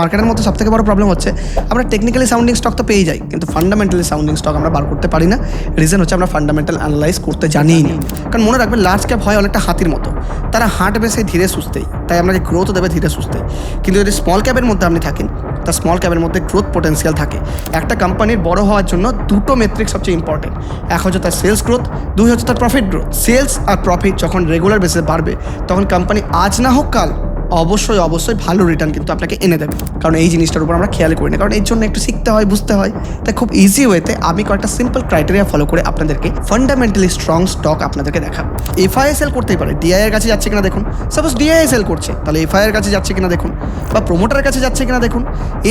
মার্কেটের মধ্যে সবথেকে বড় প্রবলেম হচ্ছে, আমরা টেকনিক্যালি সাউন্ডিং স্টক তো পেয়ে যাই, কিন্তু ফান্ডামেন্টালি সাউন্ডিং স্টক আমরা বার করতে পারি না। রিজন হচ্ছে আমরা ফান্ডামেন্টাল অ্যানালাইজ করতে জানিই না। কারণ মনে রাখবেন লার্জ ক্যাপ হয় অনেকটা হাতির মতো। তারা হাঁটবে সেই ধীরে সুস্থেই, তাই আপনাকে গ্রোথ দেবে ধীরে সুস্থেই। কিন্তু যদি স্মল ক্যাপের মধ্যে আপনি থাকেন, তা স্মল ক্যাপের মধ্যে গ্রোথ পোটেন্সিয়াল থাকে। একটা কোম্পানির বড় হওয়ার জন্য দুটো মেট্রিক সবচেয়ে ইম্পর্টেন্ট এক হচ্ছে তার সেলস গ্রোথ দুই হচ্ছে তার প্রফিট গ্রোথ সেলস আর প্রফিট যখন রেগুলার বেসিসে বাড়বে, তখন কোম্পানি আজ না হোক কাল অবশ্যই অবশ্যই ভালো রিটার্ন কিন্তু আপনাকে এনে দেবে। কারণ এই জিনিসটার উপর আমরা খেয়াল করি না। কারণ এর জন্য একটু শিখতে হয়, বুঝতে হয়। তাই খুব ইজি ওয়েতে আমি কয়েকটা সিম্পল ক্রাইটেরিয়া ফলো করে আপনাদেরকে ফান্ডামেন্টালি স্ট্রং স্টক আপনাদেরকে দেখাবো। এফআইএ সেল করতেই পারে। ডিআই এর কাছে যাচ্ছে কিনা দেখুন। সাপোজ ডিআই সেল করছে, তাহলে এফআই এর কাছে যাচ্ছে কিনা দেখুন। বা প্রোমোটারের কাছে যাচ্ছে কিনা দেখুন।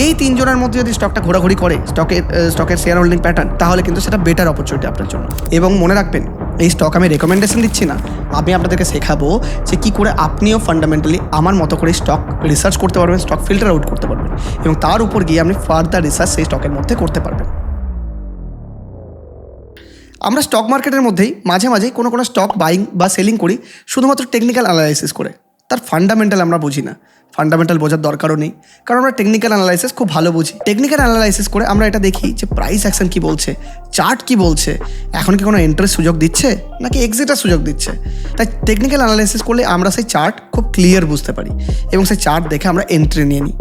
এই তিনজনের মধ্যে যদি স্টকটা ঘোরাঘুরি করে স্টকের স্টকের শেয়ার হোল্ডিং প্যাটার্ন তাহলে কিন্তু সেটা বেটার অপরচুনিটি আপনার জন্য। এবং মনে রাখবেন এই স্টক আমি রেকমেন্ডেশন দিচ্ছি না। আমি আপনাদেরকে শেখাবো যে কী করে আপনিও ফান্ডামেন্টালি আমার মতো করে স্টক রিসার্চ করতে পারবেন স্টক ফিল্টার আউট করতে পারবেন এবং তার উপর গিয়ে আপনি ফার্দার রিসার্চ সেই স্টকের মধ্যে করতে পারবেন। আমরা স্টক মার্কেটের মধ্যেই মাঝে মাঝে কোনো কোনো স্টক বাইং বা সেলিং করি, শুধুমাত্র টেকনিক্যাল অ্যানালাইসিস করে। তার ফান্ডামেন্টাল আমরা বুঝি না। ফান্ডামেন্টাল বোঝার দরকারও নেই। কারণ আমরা টেকনিক্যাল অ্যানালাইসিস খুব ভালো বুঝি। টেকনিক্যাল অ্যানালাইসিস করে আমরা এটা দেখি যে প্রাইস অ্যাকশন কী বলছে চার্ট কি বলছে, এখন কি কোনো এন্ট্রির সুযোগ দিচ্ছে, নাকি এক্সিটের সুযোগ দিচ্ছে? তাই টেকনিক্যাল অ্যানালাইসিস করলে আমরা সেই চার্ট খুব ক্লিয়ার বুঝতে পারি এবং সেই চার্ট দেখে আমরা এন্ট্রি নিয়ে নিই।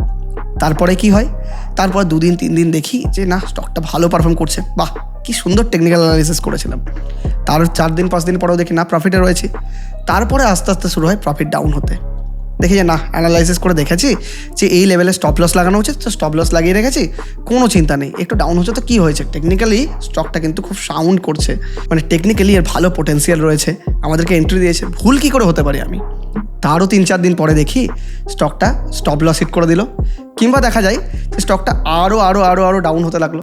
তারপরে কি হয়? তারপর দুদিন তিন দিন দেখি যে না স্টকটা ভালো পারফর্ম করছে। বাহ! কি সুন্দর টেকনিক্যাল অ্যানালিসিস করেছিলাম। তার চার দিন, পাঁচ দিন পরেও দেখি না প্রফিটে রয়েছে। তারপরে আস্তে আস্তে শুরু হয় প্রফিট ডাউন হতে। দেখি যে না অ্যানালাইসিস করে দেখেছি যে এই লেভেলে স্টপ লস লাগানো উচিত, তো স্টপ লস লাগিয়ে রেখেছি, কোনো চিন্তা নেই। একটু ডাউন হচ্ছে তো কী হয়েছে? টেকনিক্যালি স্টকটা কিন্তু খুব সাউন্ড করছে। মানে টেকনিক্যালি এর ভালো পোটেন্সিয়াল রয়েছে, আমাদেরকে এন্ট্রি দিয়েছে। ভুল কী করে হতে পারি আমি? তারও তিন, চার দিন পরে দেখি স্টকটা স্টপ লস হিট করে দিল। কিংবা দেখা যায় যে স্টকটা আরও আরও আরও আরও ডাউন হতে লাগল।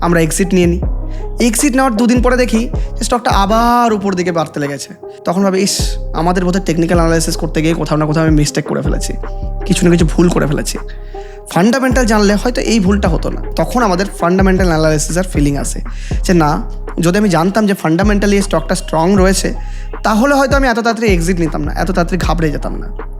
আমরা এক্সিট নিয়ে নিই। এক্সিট নেওয়ার দুদিন পরে দেখি যে স্টকটা আবার উপর দিকে বাড়তে লেগেছে। তখন ভাবে, ইস, আমাদের বোধহয় টেকনিক্যাল অ্যানালাইসিস করতে গিয়ে কোথাও না কোথাও আমি মিস্টেক করে ফেলেছি। কিছু না কিছু ভুল করে ফেলেছি। ফান্ডামেন্টাল জানলে হয়তো এই ভুলটা হতো না। তখন আমাদের ফান্ডামেন্টাল অ্যানালাইসিসের ফিলিং আসে যে, না, যদি আমি জানতাম যে ফান্ডামেন্টালি স্টকটা স্ট্রং রয়েছে, তাহলে হয়তো আমি এত তাড়াতাড়ি এক্সিট নিতাম না, এত তাড়াতাড়ি ঘাবড়ে যেতাম না।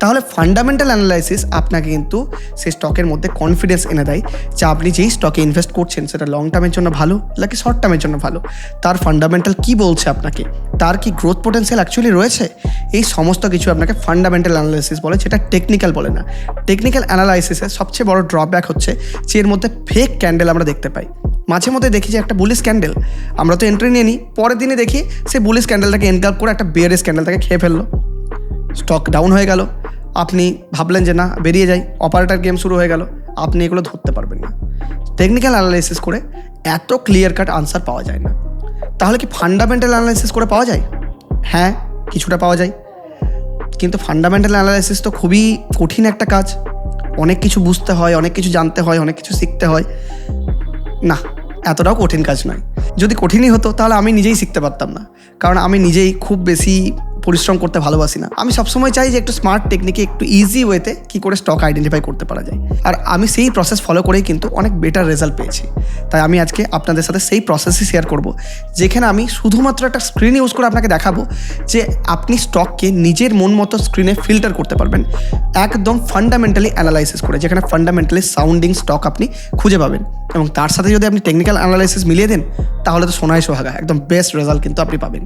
তাহলে ফান্ডামেন্টাল অ্যানালাইসিস আপনাকে কিন্তু সেই স্টকের মধ্যে কনফিডেন্স এনে দেয় যে আপনি যেই স্টকে ইনভেস্ট করছেন, সেটা লং টার্মের জন্য ভালো নাকি শর্ট টার্মের জন্য ভালো? তার ফান্ডামেন্টাল কি বলছে আপনাকে? তার কি গ্রোথ পোটেন্সিয়াল অ্যাকচুয়ালি রয়েছে? এই সমস্ত কিছু আপনাকে ফান্ডামেন্টাল অ্যানালাইসিস বলে, যেটা টেকনিক্যাল বলে না। টেকনিক্যাল অ্যানালাইসিসের সবচেয়ে বড় ড্রব্যাক হচ্ছে যে এর মধ্যে ফেক ক্যান্ডেল আমরা দেখতে পাই। মাঝে মধ্যে দেখি যে একটা বুলিশ ক্যান্ডেল আমরা তো এন্ট্রি নিয়ে নিই, পরের দিনে দেখি সেই বুলিশ ক্যান্ডেলটাকে এনকাপ করে একটা বিয়ারেস ক্যান্ডেলটাকে খেয়ে ফেলল। স্টক ডাউন হয়ে গেল। আপনি ভাবলেন যে না, বেরিয়ে যাই। অপারেটার গেম শুরু হয়ে গেল। আপনি এগুলো ধরতে পারবেন না। টেকনিক্যাল অ্যানালাইসিস করে এত ক্লিয়ার কাট আনসার পাওয়া যায় না। তাহলে কি ফান্ডামেন্টাল অ্যানালাইসিস করে পাওয়া যায়? হ্যাঁ কিছুটা পাওয়া যায়। কিন্তু ফান্ডামেন্টাল অ্যানালাইসিস তো খুবই কঠিন একটা কাজ। অনেক কিছু বুঝতে হয়, অনেক কিছু জানতে হয়, অনেক কিছু শিখতে হয়। না, এতটাও কঠিন কাজ নয়। যদি কঠিনই হতো, তাহলে আমি নিজেই শিখতে পারতাম না। কারণ আমি নিজেই খুব বেশি পরিশ্রম করতে ভালোবাসি না। আমি সবসময় চাই যে একটু স্মার্ট টেকনিকে একটু ইজি ওয়েতে কী করে স্টক আইডেন্টিফাই করতে পারা যায়। আর আমি সেই প্রসেস ফলো করেই কিন্তু অনেক বেটার রেজাল্ট পেয়েছি। তাই আমি আজকে আপনাদের সাথে সেই প্রসেসই শেয়ার করব, যেখানে আমি শুধুমাত্র একটা স্ক্রিন ইউজ করে আপনাকে দেখাবো যে আপনি স্টককে নিজের মন মতো স্ক্রিনে ফিল্টার করতে পারবেন। একদম ফান্ডামেন্টালি অ্যানালাইসিস করে, যেখানে ফান্ডামেন্টালি সাউন্ডিং স্টক আপনি খুঁজে পাবেন। এবং তার সাথে যদি আপনি টেকনিক্যাল অ্যানালাইসিস মিলিয়ে দেন, তাহলে তো সোনায় সোহাগা, একদম বেস্ট রেজাল্ট কিন্তু আপনি পাবেন।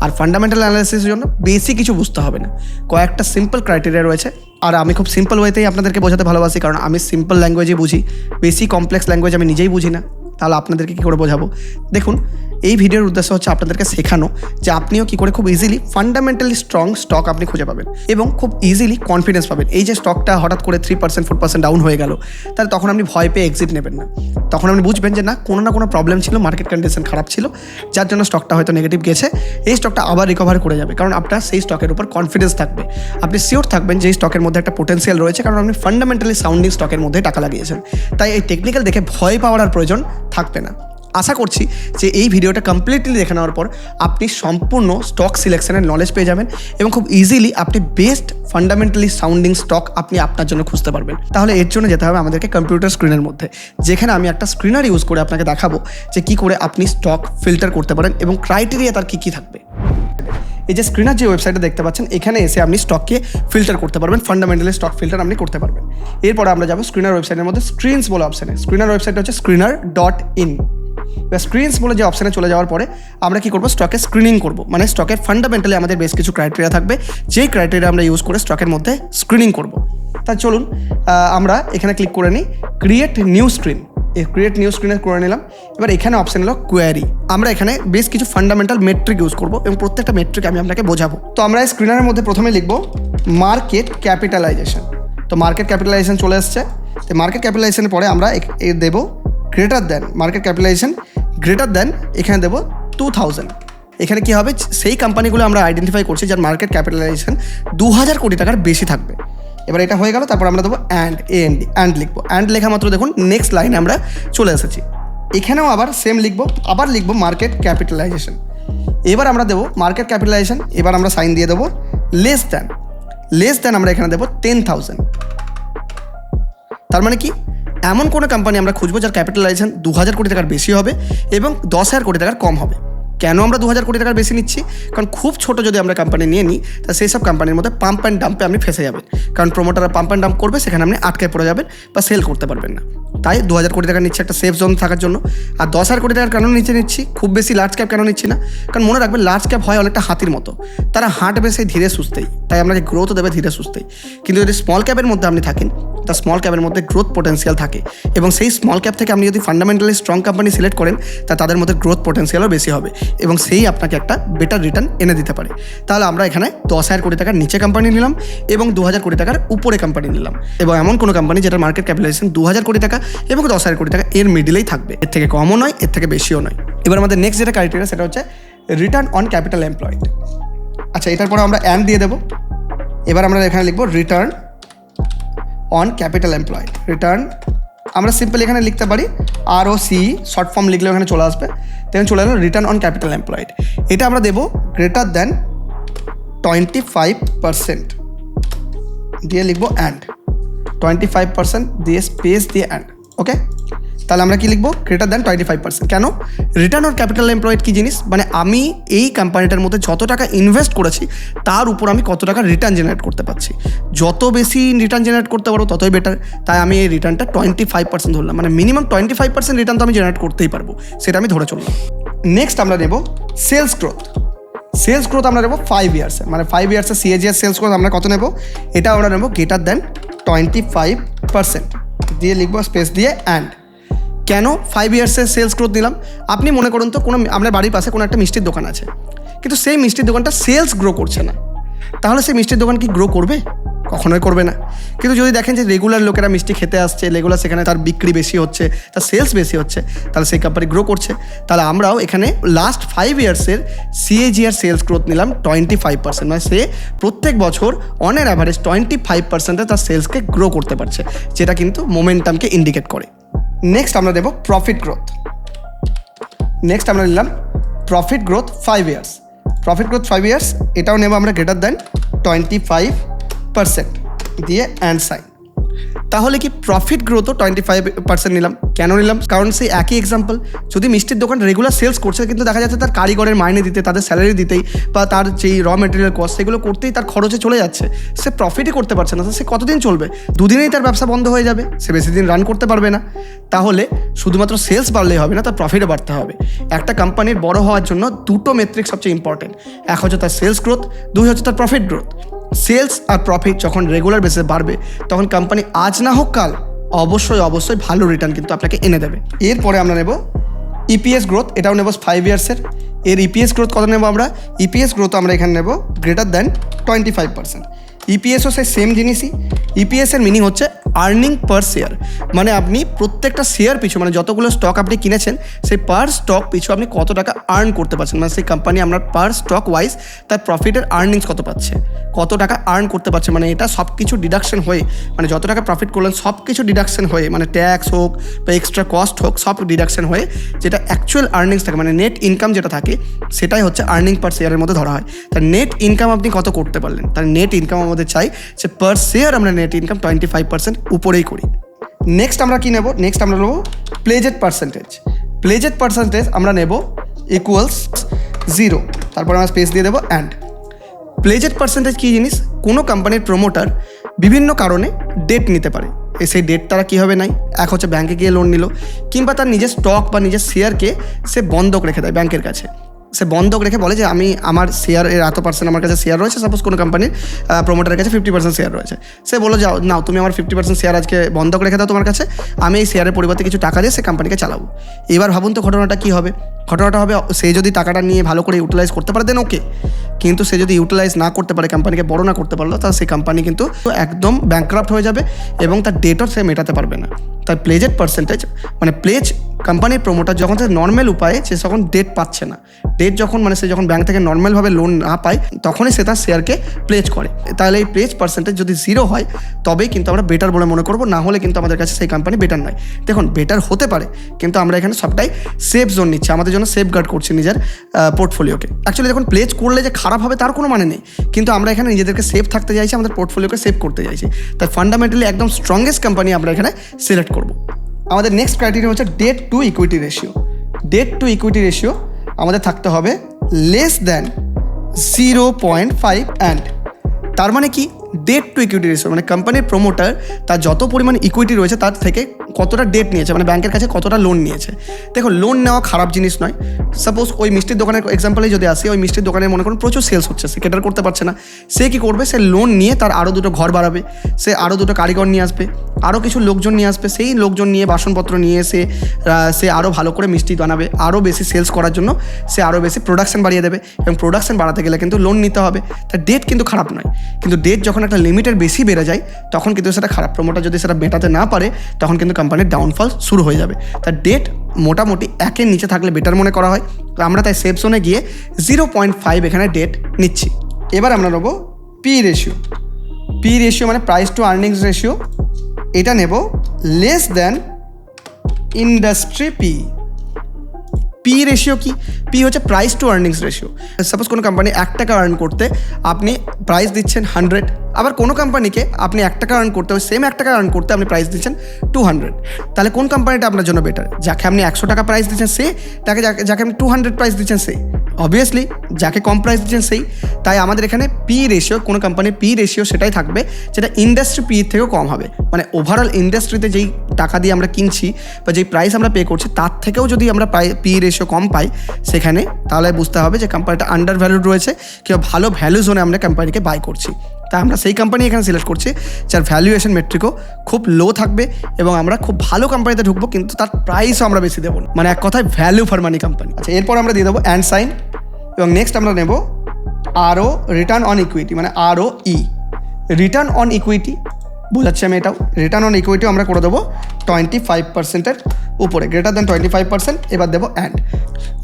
আর ফান্ডামেন্টাল অ্যানালাইসিসের জন্য বেশি কিছু বুঝতে হবে না। কয়েকটা সিম্পল ক্রাইটেরিয়া রয়েছে। আর আমি খুব সিম্পল ওয়েতেই আপনাদেরকে বোঝাতে ভালোবাসি, কারণ আমি সিম্পল ল্যাঙ্গুয়েজে বুঝি। বেশি কমপ্লেক্স ল্যাঙ্গুয়েজ আমি নিজেই বুঝি না। তাহলে আপনাদেরকে কী করে বোঝাবো? দেখুন এই ভিডিওর উদ্দেশ্য হচ্ছে আপনাদেরকে শেখানো যে আপনিও কী করে খুব ইজিলি ফান্ডামেন্টালি স্ট্রং স্টক আপনি খুঁজে পাবেন এবং খুব ইজিলি কনফিডেন্স পাবেন। এই যে স্টকটা হঠাৎ করে three percent four percent down হয়ে গেল, তাহলে তখন আপনি ভয় পেয়ে এক্সিট নেবেন না। তখন আপনি বুঝবেন যে না, কোনো না কোনো প্রবলেম ছিল মার্কেট কন্ডিশন খারাপ ছিল, যার জন্য স্টকটা হয়তো নেগেটিভ গেছে। এই স্টকটা আবার রিকভার করে যাবে, কারণ আপনার সেই স্টকের উপর কনফিডেন্স থাকবে। আপনি শিওর থাকবেন যে এই স্টকের মধ্যে একটা পোটেন্সিয়াল রয়েছে, কারণ আপনি ফান্ডামেন্টালি সাউন্ডিং স্টকের মধ্যে টাকা লাগিয়েছেন। তাই এই টেকনিক্যাল দেখে ভয় পাওয়ার আর প্রয়োজন থাকবে না। আশা করছি যে এই ভিডিওটা কমপ্লিটলি দেখে নেওয়ার পর আপনি সম্পূর্ণ স্টক সিলেকশনের নলেজ পেয়ে যাবেন এবং খুব ইজিলি আপনি বেস্ট ফান্ডামেন্টালি সাউন্ডিং স্টক আপনি আপনার জন্য খুঁজতে পারবেন। তাহলে এর জন্য যেতে হবে আমাদেরকে কম্পিউটার স্ক্রিনের মধ্যে। যেখানে আমি একটা স্ক্রিনার ইউজ করে আপনাকে দেখাবো যে কী করে আপনি স্টক ফিল্টার করতে পারেন এবং ক্রাইটেরিয়া তার কী কী থাকবে। এই যে স্ক্রিনার যে ওয়েবসাইটটা দেখতে পাচ্ছেন, এখানে এসে আপনি স্টককে ফিল্টার করতে পারবেন ফান্ডামেন্টালি স্টক ফিল্টার আপনি করতে পারবেন। এরপরে আমরা যাব স্ক্রিনার ওয়েবসাইটের মধ্যে স্ক্রিনস বলে অপশানে স্ক্রিনার ওয়েবসাইট হচ্ছে স্ক্রিনার ডট ইন এবার স্ক্রিনস বলে যে অপশানে চলে যাওয়ার পরে আমরা কি করব? স্টকে স্ক্রিনিং করব। মানে স্টকের ফান্ডামেন্টালি আমাদের বেশ কিছু ক্রাইটেরিয়া থাকবে। যেই ক্রাইটেরিয়া আমরা ইউজ করে স্টকের মধ্যে স্ক্রিনিং করব। তা চলুন আমরা এখানে ক্লিক করে নিই। ক্রিয়েট নিউ স্ক্রিন এই ক্রিয়েট নিউ স্ক্রিনে করে নিলাম। এবার এখানে অপশান হলো কোয়ারি আমরা এখানে বেশ কিছু ফান্ডামেন্টাল মেট্রিক ইউজ করব এবং প্রত্যেকটা মেট্রিক আমি আপনাকে বোঝাবো। তো আমরা এই স্ক্রিনারের মধ্যে প্রথমে লিখব মার্কেট ক্যাপিটালাইজেশন তো মার্কেট ক্যাপিটালাইজেশন চলে আসছে তো মার্কেট ক্যাপিটালাইজেশনের পরে আমরা এ- দেবো greater than market capitalisation greater than এখানে দেবো টু থাউজেন্ড এখানে কী হবে? সেই কোম্পানিগুলো আমরা আইডেন্টিফাই করছি যার মার্কেট ক্যাপিটালাইজেশন দু হাজার কোটি টাকার বেশি থাকবে। এবার এটা হয়ে গেল, তারপর আমরা দেবো and A N D and লিখব। অ্যান্ড লেখা মাত্র দেখুন নেক্সট লাইনে আমরা চলে এসেছি। এখানেও আবার সেম লিখব, আবার লিখব মার্কেট ক্যাপিটালাইজেশন এবার আমরা দেবো মার্কেট ক্যাপিটালাইজেশন এবার আমরা সাইন দিয়ে দেবো লেস দ্যান লেস দ্যান আমরা এখানে দেবো টেন থাউজেন্ড তার মানে কি? এমন কোনো কোম্পানি আমরা খুঁজবো যার ক্যাপিটালাইজেশন দু হাজার কোটি টাকার বেশি হবে এবং দশ হাজার কোটি টাকার কম হবে। কেন আমরা দু হাজার কোটি টাকার বেশি নিচ্ছি? কারণ খুব ছোট যদি আমরা কোম্পানি নিয়ে নিই, তা সেই সব কোম্পানির মধ্যে পাম্প অ্যান্ড ডাম্পে আপনি ফেসে যাবেন। কারণ প্রোমোটাররা পাম্প অ্যান্ড ডাম্প করবে, সেখানে আপনি আটকায় পড়ে যাবেন বা সেল করতে পারবেন না। তাই দু হাজার কোটি টাকা নিচ্ছে একটা সেফ জোন থাকার জন্য। আর দশ হাজার কোটি টাকার কেন নিচে নিচ্ছি? খুব বেশি লার্জ ক্যাপ কেন নিচ্ছি না? কারণ মনে রাখবেন লার্জ ক্যাপ হয় অনেকটা হাতির মতো। তারা হাঁটবে সেই ধীরে সুস্থেই। তাই আপনাকে গ্রোথও দেবে ধীরে সুস্থেই। কিন্তু যদি স্মল ক্যাপের মধ্যে আপনি থাকেন, তা স্মল ক্যাপের মধ্যে গ্রোথ পোটেন্সিয়াল থাকে। এবং সেই স্মল ক্যাপ থেকে আপনি যদি ফান্ডামেন্টালি স্ট্রং কোম্পানি সিলেক্ট করেন, তা তাদের মধ্যে গ্রোথ পোটেন্সিয়ালও বেশি হবে। এবং সেই আপনাকে একটা বেটার রিটার্ন এনে দিতে পারে। তাহলে আমরা এখানে দশ হাজার কোটি টাকার নিচে কোম্পানি নিলাম এবং দু হাজার কোটি টাকার উপরে কোম্পানি নিলাম। এবং এমন কোনো কোম্পানি যেটার মার্কেট ক্যাপিটালাইজেশন দু হাজার কোটি টাকা এবং দশ হাজার কোটি টাকা এর মিডিলেই থাকবে। এর থেকে কমও নয়, এর থেকে বেশিও নয়। এবার আমাদের নেক্সট যেটা ক্রাইটেরিয়া সেটা হচ্ছে রিটার্ন অন ক্যাপিটাল এমপ্লয়েড আচ্ছা এটার পরে আমরা অ্যান্ড দিয়ে দেবো। এবার আমরা এখানে লিখব return on capital employed return আমরা সিম্পল এখানে লিখতে পারি R O C short form লিখলে ওখানে চলে আসবে। তেমন চলে এলো রিটার্ন অন ক্যাপিটাল এমপ্লয়েড এটা আমরা দেবো greater than twenty five percent দিয়ে লিখব অ্যান্ড টোয়েন্টি ফাইভ পারসেন্ট দিয়ে স্পেস দিয়ে অ্যান্ড ওকে তাহলে আমরা কি লিখব? Greater than twenty five percent কেন? রিটার্ন অন ক্যাপিটাল এমপ্লয়েড কী জিনিস? মানে আমি এই কোম্পানিটার মধ্যে যত টাকা ইনভেস্ট করেছি, তার উপর আমি কত টাকা রিটার্ন জেনারেট করতে পারছি। যত বেশি রিটার্ন জেনারেট করতে পারব, ততই বেটার তাই আমি এই রিটার্নটা টোয়েন্টি ফাইভ পার্সেন্ট ধরলাম। মানে minimum twenty five percent return তো আমি জেনারেট করতেই পারব। সেটা আমি ধরে চললাম। নেক্সট আমরা নেব সেলস গ্রোথ সেলস গ্রোথ আমরা নেব ফাইভ ইয়ার্সে মানে ফাইভ ইয়ার্সে সিএজিআর সেলস গ্রোথ আমরা কত নেব? এটা আমরা নেব greater than twenty five percent দিয়ে লিখব স্পেস দিয়ে অ্যান্ড কেন ফাইভ ইয়ার্সের সেলস গ্রোথ দিলাম আপনি মনে করুন তো, কোনো আপনার বাড়ির পাশে কোনো একটা মিষ্টির দোকান আছে, কিন্তু সেই মিষ্টির দোকানটা সেলস গ্রো করছে না। তাহলে সেই মিষ্টির দোকান কি গ্রো করবে? কখনোই করবে না। কিন্তু যদি দেখেন যে রেগুলার লোকেরা মিষ্টি খেতে আসছে রেগুলার সেখানে তার বিক্রি বেশি হচ্ছে, তার সেলস বেশি হচ্ছে, তাহলে সেই কোম্পানি গ্রো করছে। তাহলে আমরাও এখানে লাস্ট ফাইভ ইয়ার্সের সিএজিআর সেলস গ্রোথ নিলাম টোয়েন্টি ফাইভ পার্সেন্ট মানে সে প্রত্যেক বছর on an average twenty five পার্সেন্টে তার সেলসকে গ্রো করতে পারছে, যেটা কিন্তু মোমেন্টামকে ইন্ডিকেট করে। নেক্সট আমরা দেব প্রফিট গ্রোথ নেক্সট আমরা নিলাম profit growth five years profit growth five years এটাও নেব আমরা greater than twenty five percent দিয়ে অ্যান্ড সাইন তাহলে কি প্রফিট গ্রোথও টোয়েন্টি ফাইভ পার্সেন্ট নিলাম? কেন নিলাম? কারণ সেই একই এক্সাম্পল যদি মিষ্টির দোকান রেগুলার সেলস করছে, কিন্তু দেখা যাচ্ছে তার কারিগরের মাইনে দিতে, তাদের স্যালারি দিতেই, বা তার যেই র মেটেরিয়াল কস্ট সেগুলো করতেই তার খরচে চলে যাচ্ছে। সে প্রফিটই করতে পারছে না। সে কতদিন চলবে? দুদিনেই তার ব্যবসা বন্ধ হয়ে যাবে। সে বেশি দিন রান করতে পারবে না। তাহলে শুধুমাত্র সেলস বাড়লেই হবে না, তার প্রফিটও বাড়তে হবে। একটা কোম্পানির বড় হওয়ার জন্য দুটো মেট্রিক সবচেয়ে ইম্পর্টেন্ট এক হচ্ছে তার সেলস গ্রোথ দুই হচ্ছে তার প্রফিট গ্রোথ সেলস আর প্রফিট যখন রেগুলার বেসে বাড়বে, তখন কোম্পানি আজ না হোক কাল, অবশ্যই অবশ্যই ভালো রিটার্ন কিন্তু আপনাকে এনে দেবে। এরপরে আমরা নেব ইপিএস গ্রোথ এটাও নেব ফাইভ ইয়ার্সের এর। ইপিএস গ্রোথ কত নেব আমরা? ইপিএস গ্রোথ আমরা এখানে নেব greater than twenty five percent ইপিএসও সেই সেম জিনিসই। ইপিএসের মিনিং হচ্ছে আর্নিং পার শেয়ার মানে আপনি প্রত্যেকটা শেয়ার পিছু মানে যতগুলো স্টক আপনি কিনেছেন, সেই পার স্টক পিছু আপনি কত টাকা আর্ন করতে পারছেন? মানে সেই কোম্পানি আপনার পার স্টক ওয়াইজ তার প্রফিটের আর্নিংস কত পাচ্ছে? কত টাকা আর্ন করতে পারছে? মানে এটা সব কিছু ডিডাকশন হয়ে মানে যত টাকা প্রফিট করলেন সব কিছু ডিডাকশন হয়ে মানে ট্যাক্স হোক বা এক্সট্রা কস্ট হোক, সব ডিডাকশন হয়ে যেটা অ্যাকচুয়াল আর্নিংস থাকে মানে নেট ইনকাম যেটা থাকে, সেটাই হচ্ছে আর্নিং পার শেয়ারের মধ্যে ধরা হয়। তার নেট ইনকাম আপনি কত করতে পারলেন? তার নেট ইনকাম আমাদের চাই যে পার শেয়ার আমরা net income twenty five percent উপরেই করি। নেক্সট আমরা কি নেব? নেক্সট আমরা নেব প্লেজেড পার্সেন্টেজ প্লেজেড পার্সেন্টেজ আমরা নেব ইকুয়ালস জিরো তারপর আমরা স্পেস দিয়ে দেবো অ্যান্ড প্লেজেড পার্সেন্টেজ কী জিনিস? কোনো কোম্পানির প্রমোটার বিভিন্ন কারণে ডেট নিতে পারে। সেই ডেট তারা কীভাবে নাই এক হচ্ছে ব্যাংকে গিয়ে লোন নিল, কিংবা তার নিজের স্টক বা নিজের শেয়ারকে সে বন্ধক রেখে দেয় ব্যাংকের কাছে। সে বন্ধক রেখে বলে যে আমি আমার শেয়ার এর এত পার্সেন্ট আমার কাছে শেয়ার রয়েছে সাপোজ কোনো কোম্পানির প্রোমোটারের কাছে ফিফটি পার্সেন্ট শেয়ার রয়েছে। সে বলো যাও, নাও, তুমি আমার ফিফটি পার্সেন্ট শেয়ার আজকে বন্ধক রেখে দাও তোমার কাছে, আমি এই শেয়ারের পরিবর্তে কিছু টাকা দিয়ে সে কোম্পানিকে চালাবো। এবার ভাবুন তো ঘটনাটা কী হবে? ঘটনাটা হবে, সে যদি টাকাটা নিয়ে ভালো করে ইউটিলাইজ করতে পারে দেন ওকে কিন্তু সে যদি ইউটিলাইজ না করতে পারে কোম্পানিকে বড় না করতে পারল, তাহলে সেই কোম্পানি কিন্তু একদম ব্যাংক্রাফ্ট হয়ে যাবে এবং তার ডেটও সে মেটাতে পারবে না। তার প্লেজের পার্সেন্টেজ মানে প্লেজ কোম্পানির প্রমোটার যখন সে নর্মাল উপায়ে, সে যখন ডেট পাচ্ছে না। ডেট যখন মানে সে যখন ব্যাঙ্ক থেকে নর্মালভাবে লোন না পায়, তখনই সে তার শেয়ারকে প্লেজ করে। তাহলে এই প্লেজ পার্সেন্টেজ যদি জিরো হয়, তবেই কিন্তু আমরা বেটার বলে মনে করব, না হলে কিন্তু আমাদের কাছে সেই কোম্পানি বেটার নয়। দেখুন বেটার হতে পারে, কিন্তু আমরা এখানে সবটাই সেফ জোন নিচ্ছি। আমাদের জন্য সেফ গার্ড করছি নিজের পোর্টফোলিওকে অ্যাকচুয়ালি দেখুন প্লেজ করলে যে খারাপ হবে তার কোনো মানে নেই। কিন্তু আমরা এখানে নিজেদেরকে সেফ থাকতে চাইছি, আমাদের পোর্টফোলিওকে সেভ করতে চাইছি। তাই ফান্ডামেন্টালি একদম স্ট্রংগেস্ট কোম্পানি আমরা এখানে সিলেক্ট করব। আমাদের নেক্সট ক্রাইটেরিয়া হচ্ছে debt to equity ratio debt to equity ratio আমাদের থাকতে হবে less than zero point five and তার মানে কি? ডেট টু ইকুইটি রেশিও মানে কোম্পানির প্রমোটার তার যত পরিমাণ ইকুইটি রয়েছে তার থেকে কতটা ডেট নিয়েছে মানে ব্যাংকের কাছে কতটা লোন নিয়েছে। দেখো লোন নেওয়া খারাপ জিনিস নয়। সাপোজ ওই মিষ্টির দোকানের এক্সাম্পলে যদি আসি, ওই মিষ্টির দোকানে মনে করুন প্রচুর সেলস হচ্ছে, সে কেটার করতে পারছে না। সে কী করবে? সে লোন নিয়ে তার আরও দুটো ঘর বাড়াবে, সে আরও দুটো কারিগর নিয়ে আসবে আরও কিছু লোকজন নিয়ে আসবে, সেই লোকজন নিয়ে বাসনপত্র নিয়ে এসে সে আরও ভালো করে মিষ্টি বানাবে আরও বেশি সেলস করার জন্য সে আরও বেশি প্রোডাকশন বাড়িয়ে দেবে এবং প্রোডাকশন বাড়াতে গেলে কিন্তু লোন নিতে হবে। তার ডেট কিন্তু খারাপ নয়। কিন্তু ডেট যখন একটা লিমিটের বেশি বেড়ে যায়, তখন কিন্তু সেটা খারাপ। প্রমোটার যদি সেটা মেটাতে না পারে, তখন কিন্তু কোম্পানির ডাউনফল শুরু হয়ে যাবে। তার ডেট মোটামুটি একের নিচে থাকলে বেটার মনে করা হয়। তো আমরা তাই সেফ জোনে গিয়ে জিরো পয়েন্ট ফাইভ এখানে ডেট নিচ্ছি। এবার আমরা নেব পি রেশিও পি রেশিও মানে প্রাইস টু আর্নিংস রেশিও এটা নেব less than industry P P ratio কি? পি হচ্ছে price to earnings ratio suppose কোনো কোম্পানি এক টাকা আর্ন করতে আপনি প্রাইস দিচ্ছেন হান্ড্রেড আবার কোনো কোম্পানিকে আপনি এক টাকা আর্ন করতে সেম এক টাকা আর্ন করতে আপনি প্রাইস দিচ্ছেন টু হান্ড্রেড তাহলে কোন কোম্পানিটা আপনার জন্য বেটার যাকে আপনি একশো টাকা প্রাইস দিচ্ছেন সে, তাকে যাকে আপনি টু হান্ড্রেড প্রাইস দিচ্ছেন সে অবভিয়াসলি যাকে কম প্রাইস দিচ্ছেন সেই। তাই আমাদের এখানে পি রেশিও কোনো কোম্পানির পি রেশিও সেটাই থাকবে, যেটা ইন্ডাস্ট্রি পি থেকেও কম হবে। মানে ওভারঅল ইন্ডাস্ট্রিতে যেই টাকা দিয়ে আমরা কিনছি বা যেই প্রাইস আমরা পে করছি, তার থেকেও যদি আমরা পি রেশিও কম পাই সেখানে, তাহলে বুঝতে হবে যে কোম্পানিটা আন্ডার ভ্যালুড রয়েছে, কিংবা ভালো ভ্যালু জোনে আমরা কোম্পানিকে বাই করছি। তাই আমরা সেই কোম্পানি এখানে সিলেক্ট করছি, যার ভ্যালুয়েশন মেট্রিকও খুব লো থাকবে এবং আমরা খুব ভালো কোম্পানিতে ঢুকবো, কিন্তু তার প্রাইসও আমরা বেশি দেবো। মানে এক কথায় ভ্যালু ফর মানি কোম্পানি আচ্ছা এরপর আমরা দিয়ে দেবো অ্যান্ড সাইন এবং নেক্সট আমরা নেব আরও রিটার্ন অন ইকুইটি মানে আরও ই রিটার্ন অন ইকুইটি বোঝাচ্ছি আমি এটাও রিটার্ন অন ইকুইটিও আমরা করে দেবো টোয়েন্টি ফাইভ পার্সেন্টের উপরে greater than twenty five percent এবার দেবো অ্যান্ড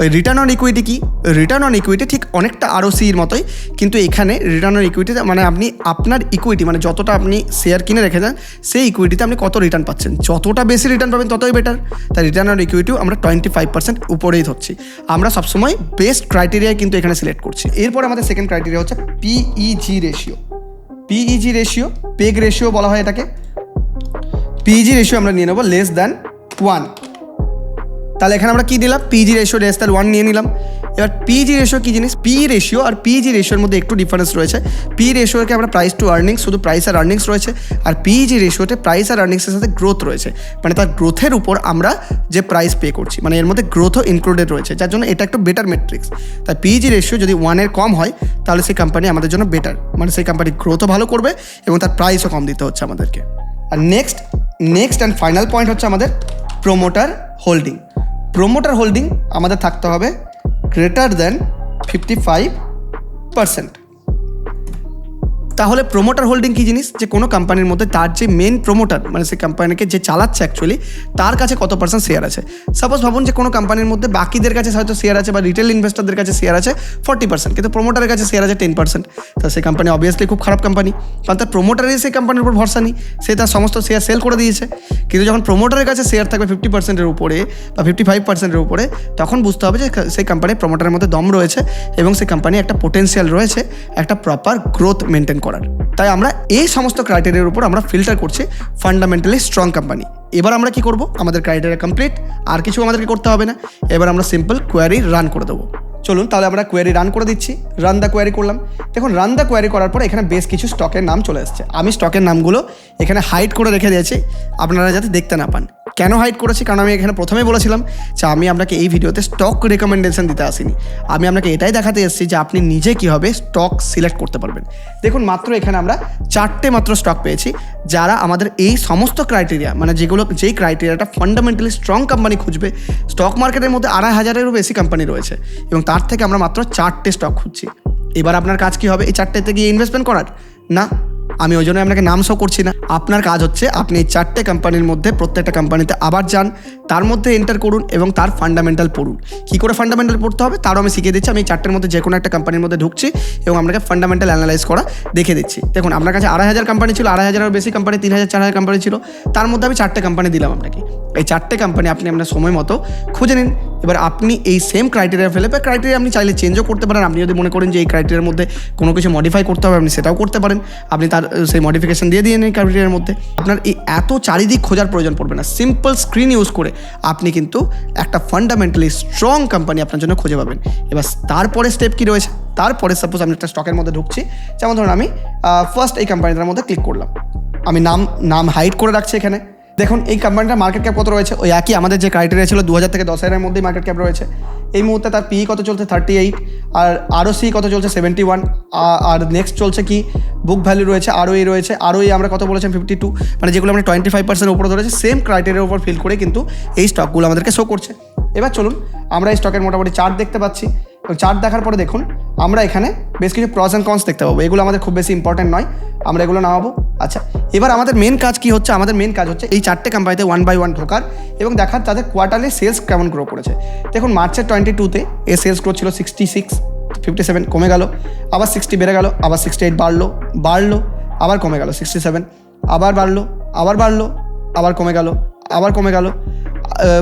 ওই রিটার্ন অন ইকুইটি কি? রিটার্ন অন ইকুইটি ঠিক অনেকটা আরও সির মতোই, কিন্তু এখানে রিটার্ন অন ইকুইটিতে মানে আপনি আপনার ইকুইটি মানে যতটা আপনি শেয়ার কিনে রেখে যান, সেই ইকুইটিতে আপনি কত রিটার্ন পাচ্ছেন? যতটা বেশি রিটার্ন পাবেন, ততই বেটার তাই রিটার্ন অন ইকুইটিও আমরা টোয়েন্টি ফাইভ পার্সেন্ট উপরেই ধরছি। আমরা সবসময় বেস্ট ক্রাইটেরিয়ায় কিন্তু এখানে সিলেক্ট করছি। এরপর আমাদের সেকেন্ড ক্রাইটেরিয়া হচ্ছে PEG ratio PEG ratio PEG ratio বলা হয় এটাকে। পিজি রেশিও আমরা নিয়ে নেব লেস দ্যান ওয়ান তাহলে এখানে আমরা কী দিলাম? পিজি রেশিও দ্যান ওয়ান নিয়ে নিলাম। এবার পিজি রেশিও কি জিনিস? পি রেশিও আর পিজি রেশিওর মধ্যে একটু ডিফারেন্স রয়েছে। পি রেশিওকে আমরা প্রাইস টু আর্নিংস শুধু প্রাইস আর আর্নিংস রয়েছে। আর পিজি রেশিওতে প্রাইস আর আর্নিংসের সাথে গ্রোথ রয়েছে। মানে তার গ্রোথের উপর আমরা যে প্রাইস পে করছি মানে এর মধ্যে গ্রোথও ইনক্লুডেড রয়েছে। যার জন্য এটা একটু বেটার মেট্রিক্স তাই পিজি রেশিও যদি ওয়ানের কম হয়, তাহলে সেই কোম্পানি আমাদের জন্য বেটার মানে সেই কোম্পানি গ্রোথও ভালো করবে এবং তার প্রাইসও কম দিতে হচ্ছে আমাদেরকে। আর next next and final point হচ্ছে আমাদের প্রোমোটার হোল্ডিং প্রোমোটার হোল্ডিং আমাদের থাকতে হবে greater than fifty five percent তাহলে প্রোমোটার হোল্ডিং কী জিনিস? যে কোনো কোম্পানির মধ্যে তার যে মেন প্রোমোটার মানে সেই কোম্পানিকে যে চালাচ্ছে অ্যাকচুয়ালি তার কাছে কত পার্সেন্ট শেয়ার আছে? সাপোজ ভাবুন যে কোনো কোম্পানির মধ্যে বাকিদের কাছে হয়তো শেয়ার আছে বা রিটেল ইনভেস্টরদের কাছে শেয়ার আছে ফর্টি পার্সেন্ট কিন্তু প্রোমোটারের কাছে শেয়ার আছে টেন পার্সেন্ট তো সেই কোম্পানি অবভিয়াসলি খুব খারাপ কোম্পানি কারণ তার প্রোমোটারের সেই কোম্পানির উপর ভরসা নেই। সে তার সমস্ত শেয়ার সেল করে দিয়েছে। কিন্তু যখন প্রোমোটারের কাছে শেয়ার থাকবে ফিফটি পার্সেন্টের উপরে বা ফিফটি ফাইভ পার্সেন্টের উপরে, তখন বুঝতে হবে যে সেই কোম্পানির প্রোমোটারের মধ্যে দম রয়েছে এবং সেই কোম্পানি একটা পোটেন্সিয়াল রয়েছে, একটা প্রপার গ্রোথ মেনটেন করার। তাই আমরা এই সমস্ত ক্রাইটেরিয়ার উপর আমরা ফিল্টার করছি ফান্ডামেন্টালি স্ট্রং কোম্পানি এবার আমরা কি করব? আমাদের ক্রাইটেরিয়া কমপ্লিট আর কিছু আমাদেরকে করতে হবে না। এবার আমরা সিম্পল কোয়ারি রান করে দেবো। চলুন, তাহলে আমরা কোয়ারি রান করে দিচ্ছি। রান দ্য কোয়ারি করলাম। দেখুন রান দ্য কোয়ারি করার পর এখানে বেশ কিছু স্টকের নাম চলে এসছে। আমি স্টকের নামগুলো এখানে হাইড করে রেখে দিয়েছি, আপনারা যাতে দেখতে না পান। কেন হাইড করেছি? কারণ আমি এখানে প্রথমেই বলেছিলাম যে আমি আপনাকে এই ভিডিওতে স্টক রেকমেন্ডেশন দিতে আসিনি। আমি আপনাকে এটাই দেখাতে এসেছি যে আপনি নিজে কীভাবে স্টক সিলেক্ট করতে পারবেন। দেখুন, মাত্র এখানে আমরা চারটে মাত্র স্টক পেয়েছি, যারা আমাদের এই সমস্ত ক্রাইটেরিয়া মানে যেগুলো, যেই ক্রাইটেরিয়াটা ফান্ডামেন্টালি স্ট্রং কোম্পানি খুঁজবে স্টক মার্কেটের মধ্যে আড়াই হাজারেরও বেশি কোম্পানি রয়েছে। এবং তার থেকে আমরা মাত্র চারটে স্টক খুঁজছি। এবার আপনার কাজ কি হবে এই চারটেতে গিয়ে ইনভেস্টমেন্ট করার? না, আমি ওই জন্য আপনাকে নাম শো করছি না। আপনার কাজ হচ্ছে আপনি এই চারটে কোম্পানির মধ্যে প্রত্যেকটা কোম্পানিতে আবার যান, তার মধ্যে এন্টার করুন এবং তার ফান্ডামেন্টাল পড়ুন। কী করে ফান্ডামেন্টাল পড়তে হবে? তারও আমি শিখিয়ে দিচ্ছি, আমি এই চারটের মধ্যে যে কোনো একটা কোম্পানির মধ্যে ঢুকছি এবং আপনাকে ফান্ডামেন্টাল অ্যানালাইজ করা দেখে দিচ্ছি। দেখুন, আপনার কাছে আড়াই হাজার কোম্পানি ছিল, আড়াই হাজারের বেশি কোম্পানি তিন হাজার, চার হাজার কোম্পানি ছিল। তার মধ্যে আমি চারটে কোম্পানি দিলাম আপনাকে। এই চারটে কোম্পানি আপনি আপনার সময় মতো খুঁজে নিন এবার আপনি এই সেম ক্রাইটেরিয়া ফেলে বা ক্রাইটেরিয়া আপনি চাইলে চেঞ্জও করতে পারেন। আপনি যদি মনে করেন যে এই ক্রাইটেরিয়ার মধ্যে কোনো কিছু মডিফাই করতে হবে, আপনি সেটাও করতে পারেন। আপনি তার সেই মডিফিকেশন দিয়ে দিয়ে নিন ক্রাইটেরিয়ার মধ্যে। আপনার এই এত চারিদিক খোঁজার প্রয়োজন পড়বে না। সিম্পল স্ক্রিন ইউজ করে আপনি কিন্তু একটা ফান্ডামেন্টালি স্ট্রং কোম্পানি আপনার জন্য খুঁজে পাবেন। এবার তারপরে স্টেপ কী রয়েছে? তারপরে সাপোজ আমি একটা স্টকের মধ্যে ঢুকছি। যেমন ধরুন আমি ফার্স্ট এই কোম্পানিটার মধ্যে ক্লিক করলাম। আমি নাম নাম হাইড করে রাখছি এখানে। দেখুন, এই কোম্পানিটার মার্কেট ক্যাপ কত রয়েছে? ওই একই আমাদের যে ক্রাইটেরিয়া ছিল দু হাজার থেকে দশ হাজারের মধ্যেই মার্কেট ক্যাপ রয়েছে। এই মুহূর্তে তার পি কত চলছে? থার্টি এইট আর আরও সি কত চলছে? সেভেন্টি ওয়ান আর নেক্সট চলছে কি? বুক ভ্যালু রয়েছে আরও এই রয়েছে। আরও এই আমরা কত বলেছেন? ফিফটি টু মানে যেগুলো আমরা টোয়েন্টি ফাইভ পার্সেন্ট উপরে ধরেছে সেম ক্রাইটেরিয়ার উপর ফিল করে কিন্তু এই স্টকগুলো আমাদেরকে শো করছে। এবার চলুন, আমরা এই স্টকের মোটামুটি চার্ট দেখতে পাচ্ছি। চার্ট দেখার পরে দেখুন, আমরা এখানে বেশ কিছু প্রস অ্যান্ড কনস দেখতে পাবো। এগুলো আমাদের খুব বেশি ইম্পর্টেন্ট নয়। আমরা এগুলো নামাবো। আচ্ছা এবার আমাদের মেন কাজ কি হচ্ছে? আমাদের মেন কাজ হচ্ছে এই চারটে কোম্পানিতে ওয়ান বাই ওয়ান ঢোকার এবং দেখার তাদের কোয়ার্টারলি সেলস কেমন গ্রো করেছে। দেখুন মার্চের টোয়েন্টি টুতে এ সেলস গ্রো ছিল সিক্সটি সিক্স ফিফটি সেভেন কমে গেল, আবার সিক্সটি বেড়ে গেল, আবার সিক্সটি এইট বাড়লো বাড়লো, আবার কমে গেল সিক্সটি সেভেন আবার বাড়লো আবার বাড়লো, আবার কমে গেল, আবার কমে গেল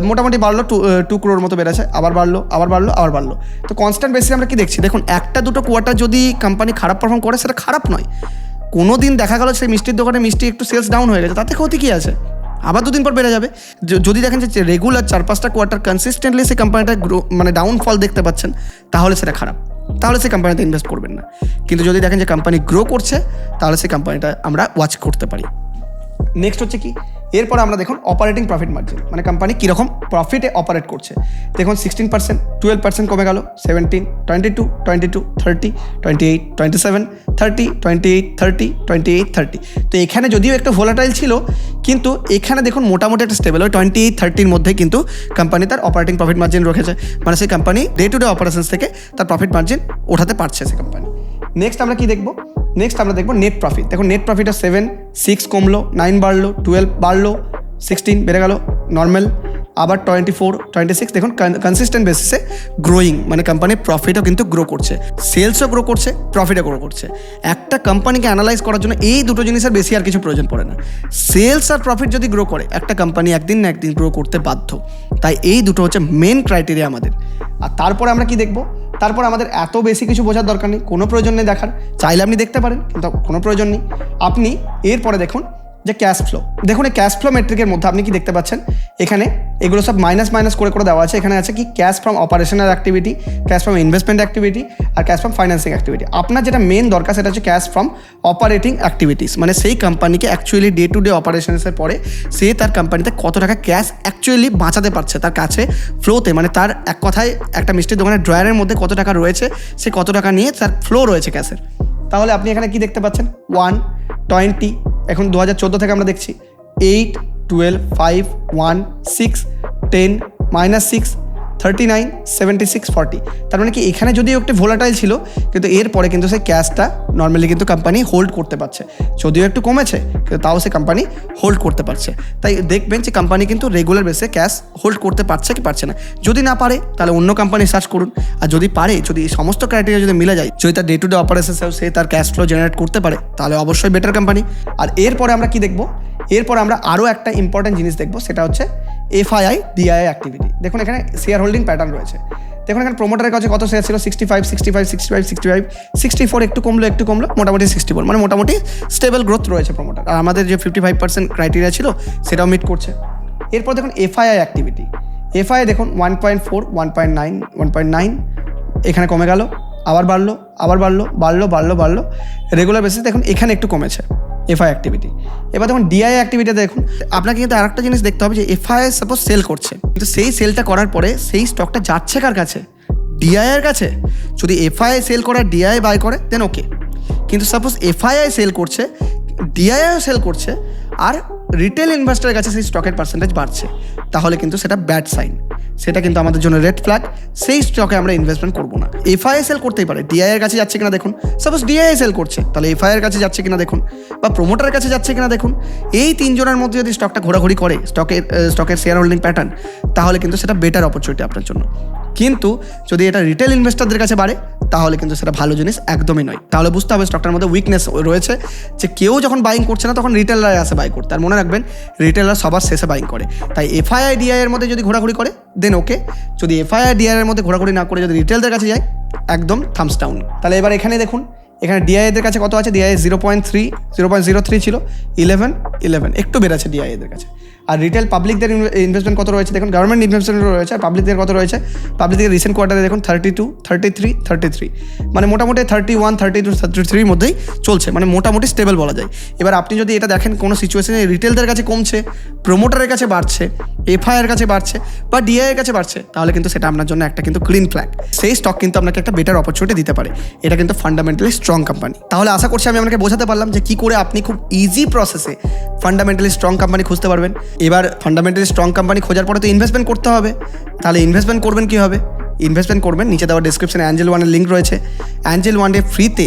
মোটামুটি বাড়লো টু টু ক্রোর মতো বেড়েছে, আবার বাড়লো আবার বাড়লো আবার বাড়লো। তো কনস্ট্যান্ট বেসিস আমরা কি দেখছি? দেখুন, একটা দুটো কোয়ার্টার যদি কোম্পানি খারাপ পারফর্ম করে, সেটা খারাপ নয়। কোনো দিন দেখা গেলো সেই মিষ্টির দোকানে মিষ্টি একটু সেলস ডাউন হয়ে গেছে, তাতে ক্ষতি কী আছে? আবার দুদিন পর বেড়ে যাবে। যদি দেখেন যে রেগুলার চার পাঁচটা কোয়ার্টার কনসিস্টেন্টলি সেই কোম্পানিটা গ্রো মানে ডাউনফল দেখতে পাচ্ছেন, তাহলে সেটা খারাপ। তাহলে সেই কোম্পানিতে ইনভেস্ট করবেন না। কিন্তু যদি দেখেন যে কোম্পানি গ্রো করছে, তাহলে সেই কোম্পানিটা আমরা ওয়াচ করতে পারি। নেক্সট হচ্ছে কি? এরপর আমরা দেখুন অপারেটিং প্রফিট মার্জিন মানে কোম্পানি কীরকম প্রফিটে অপারেট করছে। দেখুন সিক্সটিন পার্সেন্ট টুয়েলভ পার্সেন্ট কমে গেল seventeen twenty two twenty two thirty twenty eight twenty seven thirty twenty eight thirty twenty eight thirty তো এখানে যদিও একটু ভোলাটাইল ছিল, কিন্তু এখানে দেখুন মোটামুটি একটা স্টেবল ওই টোয়েন্টি এইট থার্টির মধ্যে কিন্তু কোম্পানি তার অপারেটিং প্রফিট মার্জিন রেখেছে মানে সেই company day to day operations থেকে তার প্রফিট মার্জিন ওঠাতে পারছে সে কোম্পানি নেক্সট আমরা কি দেখব? নেক্সট আমরা দেখব নেট প্রফিট দেখো নেট প্রফিটটা সেভেন সিক্স কমলো নাইন বাড়লো টুয়েলভ বাড়লো সিক্সটিন বেড়ে গেল নর্মাল আবার টোয়েন্টি ফোর টোয়েন্টি সিক্স দেখুন কনসিস্টেন্ট বেসিসে গ্রোয়িং মানে কোম্পানির প্রফিটও কিন্তু গ্রো করছে। সেলসও গ্রো করছে প্রফিটও গ্রো করছে। একটা কোম্পানিকে অ্যানালাইজ করার জন্য এই দুটো জিনিসের বেশি আর কিছু প্রয়োজন পড়ে না। সেলস আর প্রফিট যদি গ্রো করে, একটা কোম্পানি একদিন না একদিন গ্রো করতে বাধ্য। তাই এই দুটো হচ্ছে মেন ক্রাইটেরিয়া আমাদের। আর তারপরে আমরা কি দেখব? তারপর আমাদের এত বেশি কিছু বোঝার দরকার নেই, কোনো প্রয়োজন নেই দেখার। চাইলে আপনি দেখতে পারেন, কিন্তু কোনো প্রয়োজন নেই। আপনি এরপরে দেখুন যে ক্যাশ ফ্লো দেখুন, এই ক্যাশ ফ্লো মেট্রিকের মধ্যে আপনি কি দেখতে পাচ্ছেন? এখানে এগুলো সব মাইনাস মাইনাস করে করে দেওয়া আছে। এখানে আছে কি? Cash from operational activity cash from investment activity R cash from financing activity আপনার যেটা মেন দরকার, সেটা হচ্ছে ক্যাশ ফ্রম অপারেটিং অ্যাক্টিভিটিস মানে সেই কোম্পানিকে অ্যাকচুয়ালি ডে টু ডে অপারেশনসের পরে সে তার কোম্পানিতে কত টাকা ক্যাশ অ্যাকচুয়ালি বাঁচাতে পারছে, তার কাছে ফ্লোতে মানে তার এক কথায় একটা মিষ্টির দোকানের ড্রয়ারের মধ্যে কত টাকা রয়েছে, সে কত টাকা নিয়ে তার ফ্লো রয়েছে ক্যাশের তাহলে আপনি এখানে কি দেখতে পাচ্ছেন? ওয়ান টোয়েন্টি এখন দু হাজার চোদ্দ থেকে আমরা দেখছি eight twelve five one six ten minus six thirty nine seventy six forty তার মানে কি, এখানে যদিও একটু ভোলাটাইল ছিল, কিন্তু এরপরে কিন্তু সেই ক্যাশটা নর্মালি কিন্তু কোম্পানি হোল্ড করতে পারছে। যদিও একটু কমেছে, কিন্তু তাও সে কোম্পানি হোল্ড করতে পারছে। তাই দেখবেন যে কোম্পানি কিন্তু রেগুলার বেসে ক্যাশ হোল্ড করতে পারছে কি পারছে না। যদি না পারে, তাহলে অন্য কোম্পানি সার্চ করুন। আর যদি পারে, যদি এই সমস্ত ক্রাইটেরিয়া যদি মিলে যায়, যদি তার ডে টু ডে অপারেশন সে তার ক্যাশ ফ্লো জেনারেট করতে পারে, তাহলে অবশ্যই বেটার কোম্পানি আর এরপরে আমরা কি দেখব? এরপর আমরা আরও একটা ইম্পর্টেন্ট জিনিস দেখব, সেটা হচ্ছে এফআইআই, ডিআইআই অ্যাক্টিভিটি দেখুন, এখানে শেয়ার হোল্ডিং প্যাটার্ন রয়েছে। দেখুন, এখানে প্রোমোটারের কাছে কত শেয়ার ছিল? Sixty five sixty five sixty five sixty five sixty four একটু কমলো একটু কমলো, মোটামুটি সিক্সটি ফোর মানে মোটামুটি স্টেবল গ্রোথ রয়েছে প্রোমোটার আর আমাদের যে ফিফটি ফাইভ পার্সেন্ট ক্রাইটেরিয়া ছিল, সেটাও মিট করছে। এরপর দেখুন, এফআইআই অ্যাক্টিভিটি এফআই দেখুন one point four one point nine one point nine এখানে কমে গেল, আবার বাড়লো আবার বাড়লো বাড়লো বাড়লো বাড়লো। রেগুলার বেসিস দেখুন, এখানে একটু কমেছে। এফআই অ্যাক্টিভিটি এবার দেখুন ডিআই অ্যাক্টিভিটি দেখুন। আপনাকে কিন্তু আরেকটা জিনিস দেখতে হবে যে এফআই সাপোজ সেল করছে। কিন্তু সেই সেলটা করার পরে সেই স্টকটা যাচ্ছে কার কাছে? ডিআই এর কাছে। যদি এফআই সেল করে ডিআই বাই করে দেন ওকে কিন্তু সাপোজ এফআইআই সেল করছে ডিআইআইও সেল করছে, আর রিটেল ইনভেস্টারের কাছে সেই স্টকের পার্সেন্টেজ বাড়ছে। তাহলে কিন্তু সেটা ব্যাড সাইন সেটা কিন্তু আমাদের জন্য রেড ফ্ল্যাগ সেই স্টকে আমরা ইনভেস্টমেন্ট করব না। এফআইএসএল করতেই পারে। ডিআই এর কাছে যাচ্ছে কিনা দেখুন। সাপোজ ডিআইএসএল করছে, তাহলে এফআই এর কাছে যাচ্ছে কিনা দেখুন। বা প্রোমোটারের কাছে যাচ্ছে কিনা দেখুন। এই তিনজনের মধ্যে যদি স্টকটা ঘোরাঘুরি করে স্টকের স্টকের শেয়ার হোল্ডিং প্যাটার্ন তাহলে কিন্তু সেটা বেটার অপরচুনিটি আপনার জন্য। কিন্তু যদি এটা রিটেল ইনভেস্টারদের কাছে বাড়ে, তাহলে কিন্তু সেটা ভালো জিনিস একদমই নয়। তাহলে বুঝতে হবে স্টকটার মধ্যে উইকনেস রয়েছে, যে কেউ যখন বাইং করছে না, তখন রিটেলার আসে বাই করতে। আর মনে রাখবেন রিটেলার সবার শেষে বাইং করে। তাই এফআইআই ডিআই এর মধ্যে যদি ঘোরাঘুরি করে দেন ওকে যদি এফআইআই ডিআই এর মধ্যে ঘোরাঘুরি না করে যদি রিটেলদের কাছে যায়, একদম থামস ডাউন তাহলে এবার এখানে দেখুন, এখানে ডিআইএদের কাছে কত আছে? DI zero point three zero point zero three ছিল ইলেভেন ইলেভেন একটু বেড়েছে ডিআইএদের কাছে। আর রিটেল পাবলিকদের ইনভেস্টমেন্ট কত রয়েছে? দেখুন গভর্নমেন্ট ইনভেস্টমেন্ট রয়েছে, আর পাবলিকদের কত রয়েছে? পাবলিকদের রিসেন্ট কোয়ার্টারে দেখুন thirty two thirty three thirty three মানে মোটামুটি thirty one thirty two thirty থ্রির মধ্যেই চলছে মানে মোটামুটি স্টেবল বলা যায়। এবার আপনি যদি এটা দেখেন, কোনো সিচুয়েশনে রিটেলদের কাছে কমছে প্রোমোটারের কাছে বাড়ছে এফআইআর কাছে বাড়ছে বা ডিআই এর কাছে বাড়ছে, তাহলে কিন্তু সেটা আপনার জন্য একটা কিন্তু গ্রিন ফ্ল্যাগ সেই স্টক কিন্তু আপনাকে একটা বেটার অপরচুনিটি দিতে পারে। এটা কিন্তু ফান্ডামেন্টালি স্ট্রং কোম্পানি তাহলে আশা করছি আমি আপনাকে বোঝাতে পারলাম যে কী করে আপনি খুব ইজি প্রসেসে ফান্ডামেন্টালি স্ট্রং কোম্পানি খুঁজতে পারবেন। এবার ফান্ডামেন্টালি স্ট্রং কোম্পানি খোঁজার পরে তো ইনভেস্টমেন্ট করতে হবে। তাহলে ইনভেস্টমেন্ট করবেন কী হবে ইনভেস্টমেন্ট করবেন, নিচে দেওয়া ডিসক্রিপশনে অ্যাঞ্জেল ওয়ানের লিঙ্ক রয়েছে। অ্যাঞ্জেল ওয়ান ডে ফ্রিতে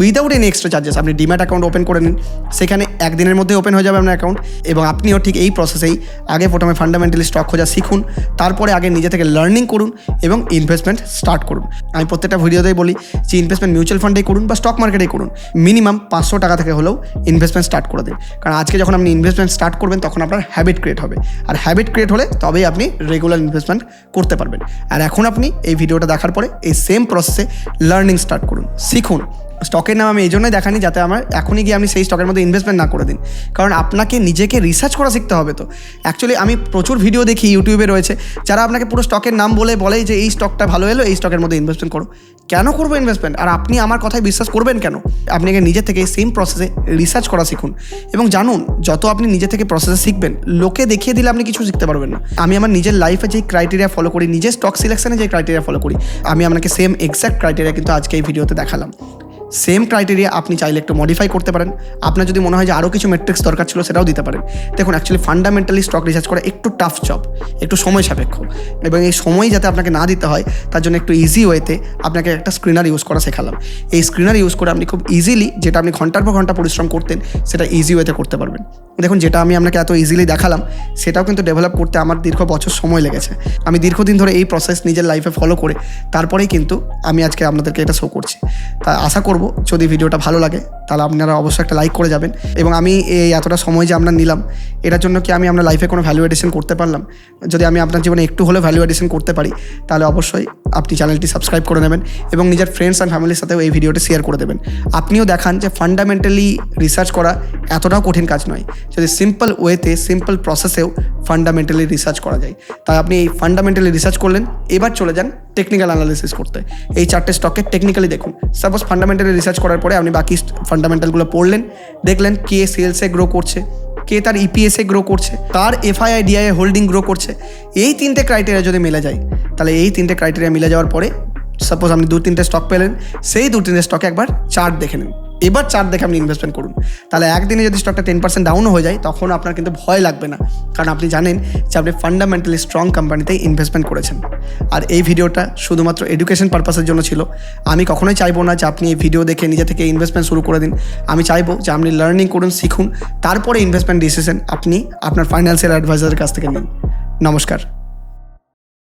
উইদাউট এনি এক্সট্রা চার্জেস আপনি ডিম্যাট অ্যাকাউন্ট ওপেন করে নিন। সেখানে একদিনের মধ্যে ওপেন হয়ে যাবে আপনার অ্যাকাউন্ট এবং আপনিও ঠিক এই প্রসেসেই আগে প্রথমে ফান্ডামেন্টালি স্টক খোঁজা শিখুন, তারপরে আগে নিজে থেকে লার্নিং করুন এবং ইনভেস্টমেন্ট স্টার্ট করুন। আমি প্রত্যেকটা ভিডিওতেই বলি যে ইনভেস্টমেন্ট মিউচুয়াল ফান্ডেই করুন বা স্টক মার্কেটেই করুন। মিনিমাম পাঁচশো টাকা থেকে হলেও ইনভেস্টমেন্ট স্টার্ট করে দিন। কারণ আজকে যখন আপনি ইনভেস্টমেন্ট স্টার্ট করবেন, তখন আপনার হ্যাবিট ক্রিয়েট হবে। আর হ্যাবিট ক্রিয়েট হলে তবেই আপনি রেগুলার ইনভেস্টমেন্ট করতে পারবেন। আর এখন আপনি এই ভিডিওটা দেখার পরে এই সেম প্রসেসে লার্নিং স্টার্ট করুন। শিখুন। স্টকের নাম আমি এই জন্যই দেখানি যাতে আমার এখনই গিয়ে আপনি সেই স্টকের মধ্যে ইনভেস্টমেন্ট না করে দিন। কারণ আপনাকে নিজেকে রিসার্চ করা শিখতে হবে তো। অ্যাকচুয়ালি আমি প্রচুর ভিডিও দেখি ইউটিউবে রয়েছে। যারা আপনাকে পুরো স্টকের নাম বলে বলে যে এই স্টকটা ভালো এলো, এই স্টকের মধ্যে ইনভেস্টমেন্ট করো। কেন করব ইনভেস্টমেন্ট আর আপনি আমার কথায় বিশ্বাস করবেন কেন? আপনি আগে নিজে থেকে সেম প্রসেসে রিসার্চ করা শিখুন। এবং জানুন, যত আপনি নিজে থেকে প্রসেসে শিখবেন, লোকে দেখিয়ে দিলে আপনি কিছু শিখতে পারবেন না। আমি আমার নিজের লাইফে যে ক্রাইটেরিয়া ফলো করি, নিজের স্টক সিলেকশনে যে ক্রাইটেরিয়া ফলো করি, আমি আপনাকে সেম এক্স্যাক্ট ক্রাইটেরিয়া কিন্তু আজকে এই ভিডিওতে দেখালাম। সেম ক্রাইটেরিয়া আপনি চাইলে একটু মডিফাই করতে পারেন। আপনার যদি মনে হয় যে আরও কিছু মেট্রিক্স দরকার ছিল, সেটাও দিতে পারেন। দেখুন অ্যাকচুয়ালি ফান্ডামেন্টালি স্টক রিসার্চ করা একটু টাফ জব একটু সময় সাপেক্ষ। এবং এই সময় যাতে আপনাকে না দিতে হয়, তার জন্য একটু ইজি ওয়েতে আপনাকে একটা স্ক্রিনার ইউজ করা শেখালাম। এই স্ক্রিনার ইউজ করে আপনি খুব ইজিলি যেটা আপনি ঘণ্টার পর ঘণ্টা পরিশ্রম করতেন, সেটা ইজি ওয়েতে করতে পারবেন। দেখুন, যেটা আমি আপনাকে এত ইজিলি দেখালাম, সেটাও কিন্তু ডেভেলপ করতে আমার দীর্ঘ বছর সময় লেগেছে। আমি দীর্ঘদিন ধরে এই প্রসেস নিজের লাইফে ফলো করে, তারপরেই কিন্তু আমি আজকে আপনাদেরকে এটা শো করছি। তা আশা করব, যদি ভিডিওটা ভালো লাগে, তাহলে আপনারা অবশ্যই একটা লাইক করে যাবেন এবং আমি এই এতটা সময় যে আমরা নিলাম, এটার জন্য কি আমি আপনার লাইফে কোনো ভ্যালু এডিশন করতে পারলাম? যদি আমি আপনার জীবনে একটু হলেও ভ্যালু এডিশন করতে পারি, তাহলে অবশ্যই আপনি চ্যানেলটি সাবস্ক্রাইব করে নেবেন এবং নিজের ফ্রেন্ডস অ্যান্ড ফ্যামিলির সাথেও এই ভিডিওটি শেয়ার করে দেবেন। আপনিও দেখান যে ফান্ডামেন্টালি রিসার্চ করা এতটাও কঠিন কাজ নয়। যদি সিম্পল ওয়েতে সিম্পল প্রসেসেও ফান্ডামেন্টালি রিসার্চ করা যায়। তাই আপনি এই ফান্ডামেন্টালি রিসার্চ করলেন, এবার চলে যান টেকনিক্যাল অ্যানালিসিস করতে। এই চারটে স্টকে টেকনিক্যালি দেখুন। সাপোজ ফান্ডামেন্টালি রিসার্চ করার পরে আপনি বাকি ফান্ডামেন্টালগুলো পড়লেন, দেখলেন কে সেলসে গ্রো করছে, কে তার ইপিএসে গ্রো করছে কার এফআইআই ডিআই হোল্ডিং গ্রো করছে। এই তিনটে ক্রাইটেরিয়া যদি মিলে যায়, তাহলে এই তিনটে ক্রাইটেরিয়া মিলে যাওয়ার পরে সাপোজ আপনি দু তিনটে স্টক পেলেন, সেই দু তিনটে স্টকে একবার চার্ট দেখে নিন। এবার চার দেখে আপনি ইনভেস্টমেন্ট করুন। তাহলে একদিনে যদি স্টকটা টেন পার্সেন্ট ডাউনও হয়ে যায়, তখন আপনার কিন্তু ভয় লাগবে না। কারণ আপনি জানেন যে আপনি ফান্ডামেন্টালি স্ট্রং কোম্পানিতে ইনভেস্টমেন্ট করেছেন। আর এই ভিডিওটা শুধুমাত্র এডুকেশন পারপাসের জন্য ছিল। আমি কখনোই চাইব না যে আপনি এই ভিডিও দেখে নিজে থেকে ইনভেস্টমেন্ট শুরু করে দিন। আমি চাইব যে আপনি লার্নিং করুন, শিখুন। তারপরে ইনভেস্টমেন্ট ডিসিশন আপনি আপনার ফাইন্যান্সিয়াল অ্যাডভাইজারের কাছ থেকে নিন। নমস্কার।